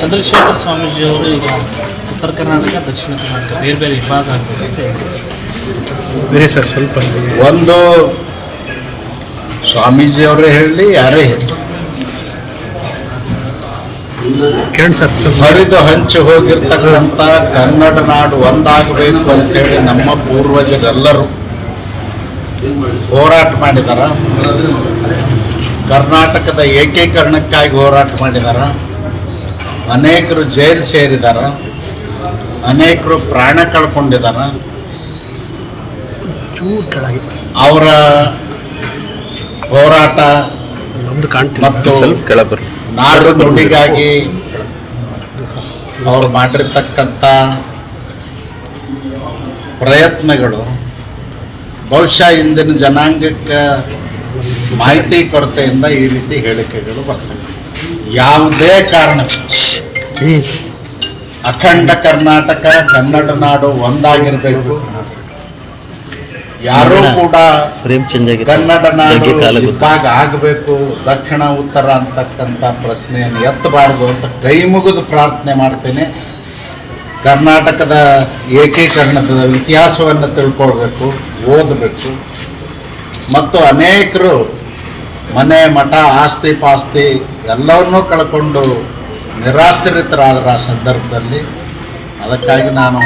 ಚಂದ್ರಶೇಖರ್ ಸ್ವಾಮೀಜಿಯವರು ಈಗ ಉತ್ತರ ಕರ್ನಾಟಕ ದಕ್ಷಿಣ ಕರ್ನಾಟಕ ಬೇರೆ ಬೇರೆ ವಿಭಾಗ. ಬೇರೆ ಸರ್ ಸ್ವಲ್ಪ ಒಂದು ಸ್ವಾಮೀಜಿಯವರೇ ಹೇಳಲಿ ಯಾರೇ ಹೇಳಿ. ಕಿರಣ್ ಸರ್ ಹರಿದು ಹಂಚಿ ಹೋಗಿರ್ತಕ್ಕಂಥ ಕನ್ನಡ ನಾಡು ಒಂದಾಗಬೇಕು ಅಂತೇಳಿ ನಮ್ಮ ಪೂರ್ವಜರೆಲ್ಲರೂ ಹೋರಾಟ ಮಾಡಿದಾರ. ಕರ್ನಾಟಕದ ಏಕೀಕರಣಕ್ಕಾಗಿ ಹೋರಾಟ ಮಾಡಿದಾರ. ಅನೇಕರು ಜೈಲು ಸೇರಿದಾರ ಅನೇಕರು ಪ್ರಾಣ ಕಳ್ಕೊಂಡಿದ್ದಾರೆ ಅವರ ಹೋರಾಟ ಮತ್ತು ನಾಡು ನುಡಿಗಾಗಿ ಅವ್ರು ಮಾಡಿರ್ತಕ್ಕಂಥ ಪ್ರಯತ್ನಗಳು ಬಹುಶಃ ಇಂದಿನ ಜನಾಂಗಕ್ಕೆ ಮಾಹಿತಿ ಕೊರತೆಯಿಂದ ಈ ರೀತಿ ಹೇಳಿಕೆಗಳು ಬರ್ತವೆ. ಯಾವುದೇ ಅಖಂಡ ಕರ್ನಾಟಕ ಕನ್ನಡ ನಾಡು ಒಂದಾಗಿರಬೇಕು. ಯಾರೂ ಕೂಡ ಕನ್ನಡ ನಾಡು ಆಗಬೇಕು. ದಕ್ಷಿಣ ಉತ್ತರ ಅಂತಕ್ಕಂಥ ಪ್ರಶ್ನೆಯನ್ನು ಎತ್ತಬಾರದು ಅಂತ ಕೈ ಮುಗಿದು ಪ್ರಾರ್ಥನೆ ಮಾಡ್ತೇನೆ. ಕರ್ನಾಟಕದ ಏಕೀಕರಣದ ಇತಿಹಾಸವನ್ನು ತಿಳ್ಕೊಳ್ಬೇಕು ಓದಬೇಕು. ಮತ್ತು ಅನೇಕರು ಮನೆ ಮಠ ಆಸ್ತಿ ಪಾಸ್ತಿ ಎಲ್ಲವನ್ನೂ ಕಳ್ಕೊಂಡು ನಿರಾಶ್ರಿತರಾದರ ಆ ಸಂದರ್ಭದಲ್ಲಿ ಅದಕ್ಕಾಗಿ ನಾನು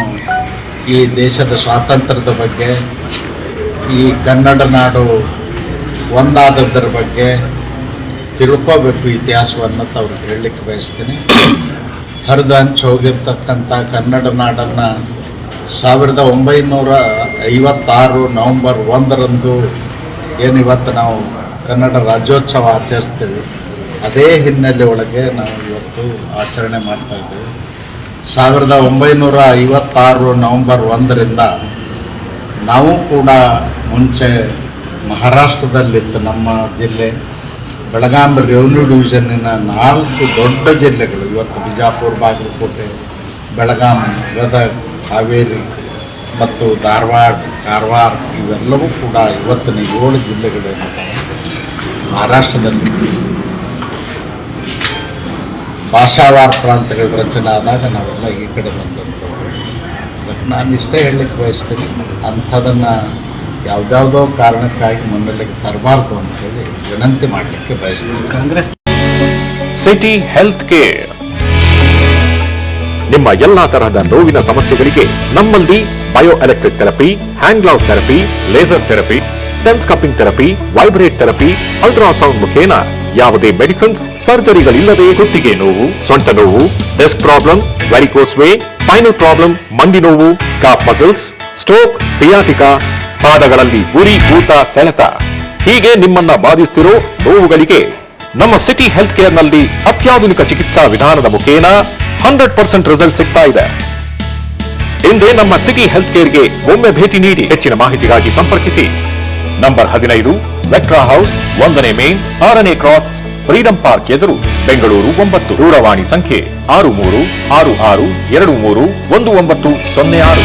ಈ ದೇಶದ ಸ್ವಾತಂತ್ರ್ಯದ ಬಗ್ಗೆ, ಈ ಕನ್ನಡ ನಾಡು ಒಂದಾದದ್ರ ಬಗ್ಗೆ ತಿಳ್ಕೋಬೇಕು ಇತಿಹಾಸವನ್ನು ಅವ್ರಿಗೆ ಹೇಳಲಿಕ್ಕೆ ಬಯಸ್ತೀನಿ. ಹರಿದು ಹಂಚಿ ಹೋಗಿರ್ತಕ್ಕಂಥ ಕನ್ನಡ ನಾಡನ್ನು ಸಾವಿರದ ಒಂಬೈನೂರ ಐವತ್ತಾರು ನವಂಬರ್ ಒಂದರಂದು ಏನು ಇವತ್ತು ನಾವು ಕನ್ನಡ ರಾಜ್ಯೋತ್ಸವ ಆಚರಿಸ್ತೀವಿ. ಅದೇ ಹಿನ್ನೆಲೆ ಒಳಗೆ ನಾವು ಇವತ್ತು ಆಚರಣೆ ಮಾಡ್ತಾ ಇದ್ದೇವೆ. ಸಾವಿರದ ಒಂಬೈನೂರ ಐವತ್ತಾರು ನವಂಬರ್ ಒಂದರಿಂದ ನಾವು ಕೂಡ ಮುಂಚೆ ಮಹಾರಾಷ್ಟ್ರದಲ್ಲಿತ್ತು ನಮ್ಮ ಜಿಲ್ಲೆ ಬೆಳಗಾಂ ರೆವಿನ್ಯೂ ಡಿವಿಷನ್ನಿನ ನಾಲ್ಕು ದೊಡ್ಡ ಜಿಲ್ಲೆಗಳು ಇವತ್ತು ಬಿಜಾಪುರ, ಬಾಗಲಕೋಟೆ, ಬೆಳಗಾಂ, ಗದಗ, ಹಾವೇರಿ ಮತ್ತು ಧಾರವಾಡ, ಕಾರವಾರ ಇವೆಲ್ಲವೂ ಕೂಡ ಇವತ್ತಿನ ಏಳು ಜಿಲ್ಲೆಗಳೇನಿದ್ದಾವೆ ಮಹಾರಾಷ್ಟ್ರದಲ್ಲಿ. ಭಾಷಾವಾರ ಪ್ರಾಂತಗಳ ರಚನೆ ಆದಾಗ ನಾವೆಲ್ಲ ಈ ಕಡೆ ಬಂದಂಥವ್ರು. ಅದಕ್ಕೆ ನಾನು ಇಷ್ಟೇ ಹೇಳಲಿಕ್ಕೆ ಬಯಸ್ತೀನಿ, ಅಂಥದನ್ನು ಯಾವುದ್ಯಾವುದೋ ಕಾರಣಕ್ಕಾಗಿ ಮನೆಯಲ್ಲಿಗೆ ತರಬಾರ್ದು ಅಂತೇಳಿ ವಿನಂತಿ ಮಾಡಲಿಕ್ಕೆ ಬಯಸ್ತೀನಿ. Congress city health care. ನಿಮ್ಮ ಎಲ್ಲಾ ತರಹದ ನೋವಿನ ಸಮಸ್ಯೆಗಳಿಗೆ ನಮ್ಮಲ್ಲಿ bio electric therapy, hand gloves therapy, laser therapy, TENS cupping therapy, vibrate therapy, ultrasound ಮುಖೇನ ಯಾವುದೇ ಮೆಡಿಸಿನ್ಸ್, ಸರ್ಜರಿಗಳಿಲ್ಲದೆ ಗುತ್ತಿಗೆ ನೋವು, ಸೊಂಟ ನೋವು, desk problem, varicose vein final problem, ಮಂಡಿ ನೋವು ಕಾಫ್ ಮಸಲ್ಸ್, ಸ್ಟ್ರೋಕ್, ಸಿಯಾಟಿಕಾ, ಪಾದಗಳಲ್ಲಿ ಉರಿ, ಊತ, ಸೆಳೆತ. ಹೀಗೆ ನಿಮ್ಮನ್ನ ಬಾಧಿಸುತ್ತಿರೋ ನೋವುಗಳಿಗೆ ನಮ್ಮ ಸಿಟಿ ಹೆಲ್ತ್ ಕೇರ್ನಲ್ಲಿ ಅತ್ಯಾಧುನಿಕ ಚಿಕಿತ್ಸಾ ವಿಧಾನದ ಮುಖೇನ ಹಂಡ್ರೆಡ್ ಪರ್ಸೆಂಟ್ ರಿಸಲ್ಟ್ ಸಿಗ್ತಾ ಇದೆ. ಇಂದೇ ನಮ್ಮ ಸಿಟಿ ಹೆಲ್ತ್ ಕೇರ್ಗೆ ಒಮ್ಮೆ ಭೇಟಿ ನೀಡಿ ಹೆಚ್ಚಿನ ಮಾಹಿತಿಗಾಗಿ ಸಂಪರ್ಕಿಸಿ. ನಂಬರ್ ಹದಿನೈದು ವೆಕ್ಟ್ರಾ ಹೌಸ್, ಒಂದನೇ ಮೇನ್, ಆರನೇ ಕ್ರಾಸ್, ಫ್ರೀಡಂ ಪಾರ್ಕ್ ಎದುರು, ಬೆಂಗಳೂರು ಒಂಬತ್ತು. ದೂರವಾಣಿ ಸಂಖ್ಯೆ ಆರು ಮೂರು ಆರು ಆರು ಎರಡು ಮೂರು ಒಂದು ಒಂಬತ್ತು ಸೊನ್ನೆ ಆರು.